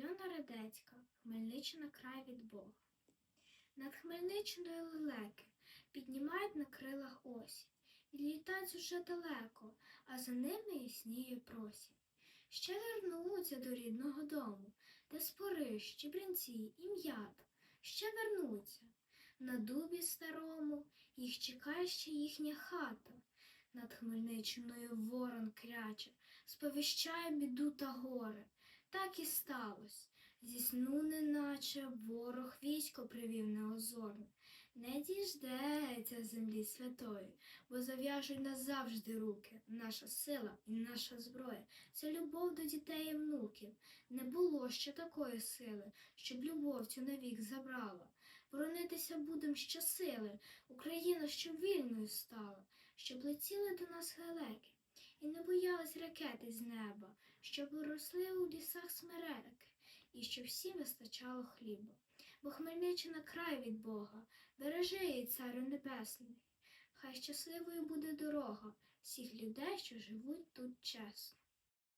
Альона Радецька, Хмельниччина край від Бога. Над Хмельниччиною лелеки піднімають на крилах осінь, і літають уже далеко, а за ними ясніє просінь. Ще вернуться до рідного дому, де спори, щебринці і м'ята. Ще вернуться. На дубі старому їх чекає ще їхня хата. Над Хмельниччиною ворон кряче, сповіщає біду та горе. Так і сталося. Зі сну неначе ворог військо привів неозорне. Не діждеться землі святої, бо зав'яжуть назавжди руки. Наша сила і наша зброя це любов до дітей і внуків. Не було ще такої сили, щоб любов цю навік забрала. Боронитися будем щосили, Україна щоб вільною стала, щоб летіли до нас гелеки. І не боялись ракети з неба, щоб росли у лісах смереки, і щоб всім вистачало хліба. Бо Хмельниччина край від Бога, бережи її, царю небесний. Хай щасливою буде дорога всіх людей, що живуть тут чесно.